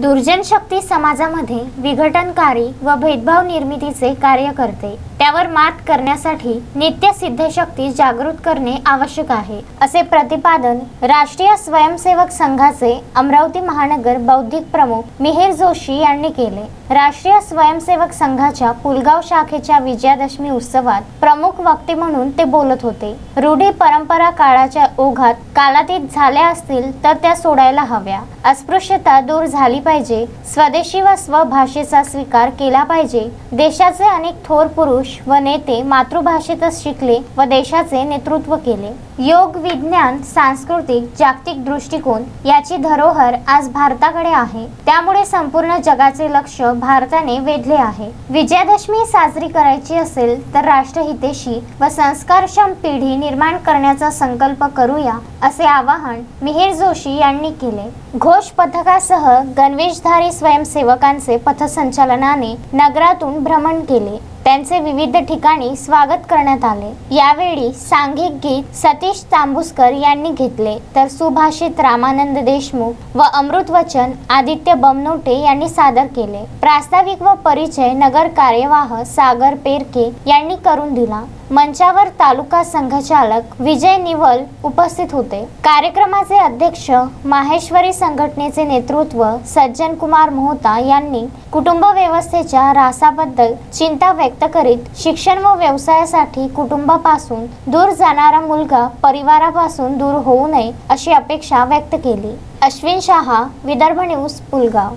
दुर्जन शक्ती समाजामध्ये विघटनकारी व भेदभाव निर्मितीचे कार्य करते. त्यावर मात करण्यासाठी नित्य सिद्धशक्ती जागृत करणे आवश्यक आहे. असे प्रतिपादन राष्ट्रीय स्वयंसेवक संघाचे अमरावती महानगर बौद्धिक प्रमुख मिहिर जोशी यांनी केले. राष्ट्रीय स्वयंसेवक संघाच्या पुलगाव शाखेच्या विजयादशमी उत्सवात प्रमुख वक्ते म्हणून ते बोलत होते. रूढी परंपरा काळाच्या ओघात कालातीत झाल्या असतील तर त्या सोडायला हव्या. अस्पृश्यता दूर झाली पाहिजे. स्वदेशी व स्वभाषेचा स्वीकार केला पाहिजे. देशाचे अनेक थोर पुरुष व नेते मातृभाषेतच शिकले व देशाचे नेतृत्व केले. योग विज्ञान सांस्कृतिक जागतिक दृष्टिकोन याची धरोहर आज भारताकडे आहे. त्यामुळे संपूर्ण जगाचे लक्ष भारताने वेधले आहे. विजयादशमी साजरी करायची असेल तर राष्ट्रहितेशी व संस्कारक्षम पिढी निर्माण करण्याचा संकल्प करूया असे आवाहन मिहिर जोशी यांनी केले. घोष पथकासह गणवेशधारी स्वयंसेवकांचे पथसंचालनाने नगरातून भ्रमण केले. त्यांचे विविध ठिकाणी स्वागत करण्यात आले. यावेळी सांघिक गीत सतीश तांबुसकर यांनी घेतले. तर सुभाषित रामानंद देशमुख व अमृत वचन आदित्य बमनोटे यांनी सादर केले. प्रास्ताविक व परिचय नगर कार्यवाह सागर पेरके यांनी करून दिला. मंचावर तालुका संघचालक विजय निवल उपस्थित होते. कार्यक्रमाचे अध्यक्ष माहेश्वरी संघटनेचे नेतृत्व सज्जन कुमार मोहता यांनी कुटुंब व्यवस्थेच्या रासाबद्दल चिंता व्यक्त करीत शिक्षण व व्यवसायासाठी कुटुंबापासून दूर जाणारा मुलगा परिवारापासून दूर होऊ नये अशी अपेक्षा व्यक्त केली. अश्विन शहा विदर्भ न्यूज पुलगाव.